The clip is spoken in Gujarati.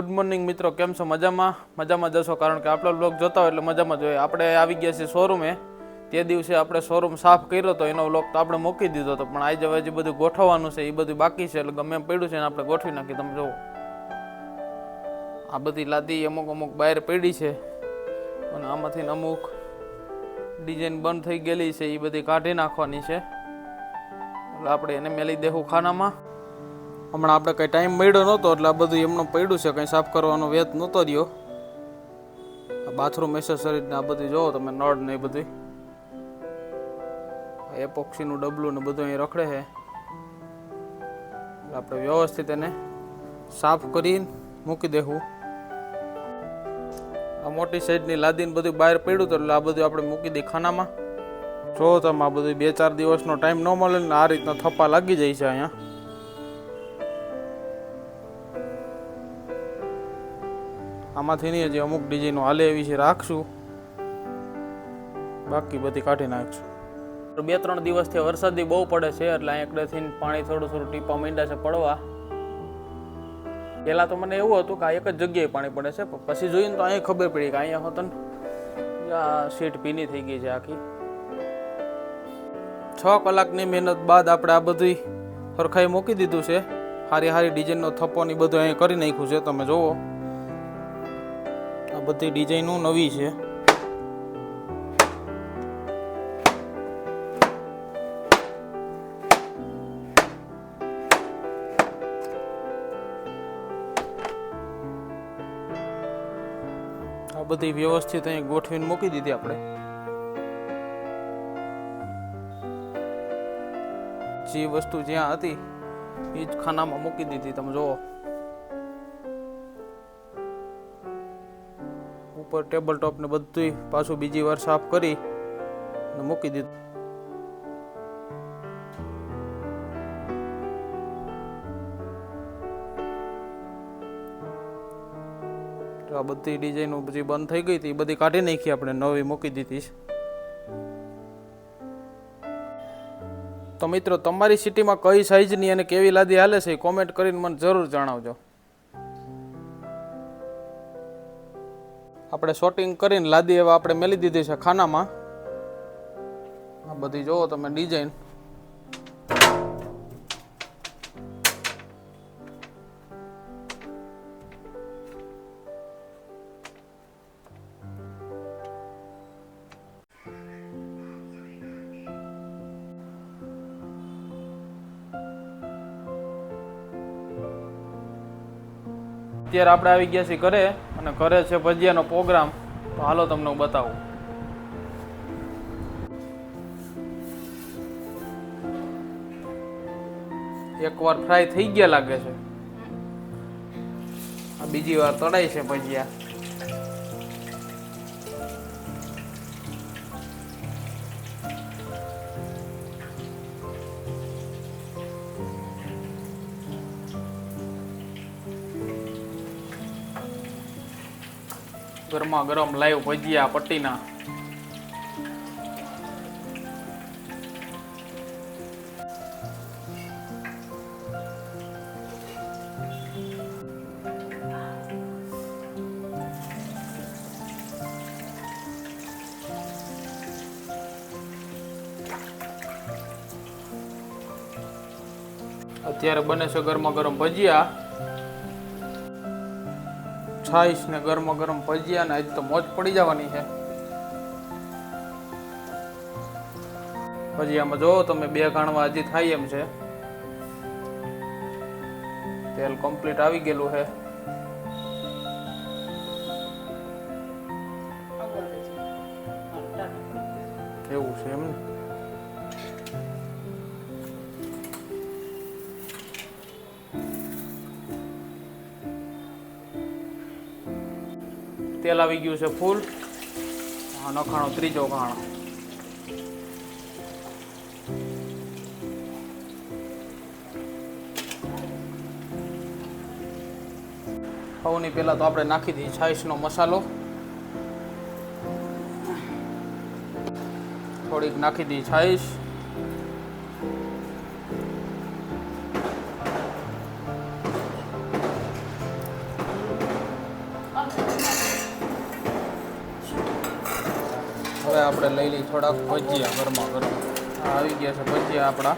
ગુડ મોર્નિંગ મિત્રો, કેમ છો? મજામાં? મજામાં જશો કારણ કે આપણો બ્લોગ જોતા હોય એટલે મજામાં જોઈએ આપણે આવી ગયા છીએ શોરૂમે તે દિવસે આપણે શોરૂમ સાફ કર્યો હતો એનો બ્લોગ તો આપણે મૂકી દીધો હતો, પણ આજે હજી બધું ગોઠવવાનું છે એ બધું બાકી છે, એટલે ગમે પડ્યું છે એને આપણે ગોઠવી નાખી. તમે જુઓ. આ બધી લાદી અમુક અમુક બહાર પડી છે અને આમાંથી અમુક ડિઝાઇન બંધ થઈ ગયેલી છે, એ બધી કાઢી નાખવાની છે. એટલે આપણે એને મેલી દેવું ખાનામાં. હમણાં આપણે કંઈ ટાઈમ મળ્યો નહોતો એટલે આ બધું એમનું પડ્યું છે, કંઈ સાફ કરવાનો વેત નહોતો રહ્યો. આ બાથરૂમ એસેસરીઝ ને આ બધું જોવો તમે, નળ ને એ બધી. એપોક્સીનું ડબલું ને બધું અહીં રખડે છે. આપણે વ્યવસ્થિત એને સાફ કરીને મૂકી દેવું. આ મોટી સાઈડની લાદીને બધું બહાર પડ્યું હતું એટલે આ બધું આપણે મૂકી દઈએ ખાનામાં. જો તમે આ બધું બે ચાર દિવસનો ટાઈમ ન મળે ને આ રીતના થપ્પા લાગી જાય છે અહીંયા. આમાંથી નહીં હજી અમુક ડિઝાઇનો હાલે એવી છે રાખશું. બાકી બધી કાઢી નાખશું. બે ત્રણ દિવસથી વરસાદી બહુ પડે છે એટલે અહીંયા એકડેથી પાણી થોડું થોડું ટીપા માંડ્યા છે પડવા. પહેલાં તો મને એવું હતું કે આ એક જ જગ્યાએ પાણી પડે છે પછી જોઈને તો અહીંયા ખબર પડી કે અહીંયા હોતન આ સીટ ભીની થઈ ગઈ છે આખી. છ કલાકની મહેનત બાદ આપણે આ બધી સરખાઈ મૂકી દીધું છે. હારી હારી ડિઝાઇનનો થપ્પો ને બધું અહીંયા કરી નાખ્યું છે તમે જુઓ આ બધી ડિઝાઇનો નવી છે. આ બધી વ્યવસ્થિત અહીં ગોઠવીને મૂકી દીધી આપણે. જે વસ્તુ જ્યાં હતી એ જ ખાનામાં મૂકી દીધી. તમે જુઓ. ઉપર ટેબલ ટોપ ને બધું પાછું બીજી વાર સાફ કરી અને મૂકી દીધું. આ બધી ડિઝાઇનો પછી બંધ થઈ ગઈ હતી. બધી કાઢી નાખી આપણે. નવી મૂકી દીધી તો મિત્રો, તમારી સિટીમાં કઈ સાઈઝની અને કેવી લાદી હાલે છે કોમેન્ટ કરીને મને જરૂર જણાવજો. આપણે શોટિંગ કરીને લાદી એવા આપણે મેલી દીધી છે ખાનામાં. આ બધી જોવો તમે ડિઝાઇન અત્યારે આપણે આવી ગયા છીએ ઘરે. અને ઘરે છે ભજીયાનો પ્રોગ્રામ, તો હાલો તમને હું બતાવું. એકવાર ફ્રાય થઈ ગયા લાગે છે. આ બીજી વાર તળાય છે ભજીયા. ગરમા ગરમ લાઈવ ભજીયા પટ્ટીના અત્યારે બને છે ગરમા ગરમ ભજીયા. છાઈસ ને ગરમ ગરમ ભજીયા ને આજ તો મોજ પડી જવાની છે. ભજીયામાં જો તમે, બે ગાણવા હજી થાય એમ છે. તેલ કમ્પ્લીટ આવી ગયેલું છે. એવું છે એમ ને? તેલ આવી ગયું છે ફૂલ. નખાણો, ત્રીજો ઘાણો સૌની પહેલા તો આપણે નાખી દઈએ છાશનો મસાલો. થોડીક નાખી દઈએ છાશ. હવે આપણે લઈ લઈ થોડાક ભજીયા ગરમા ગરમ આવી ગયા છે ભજીયા આપણા.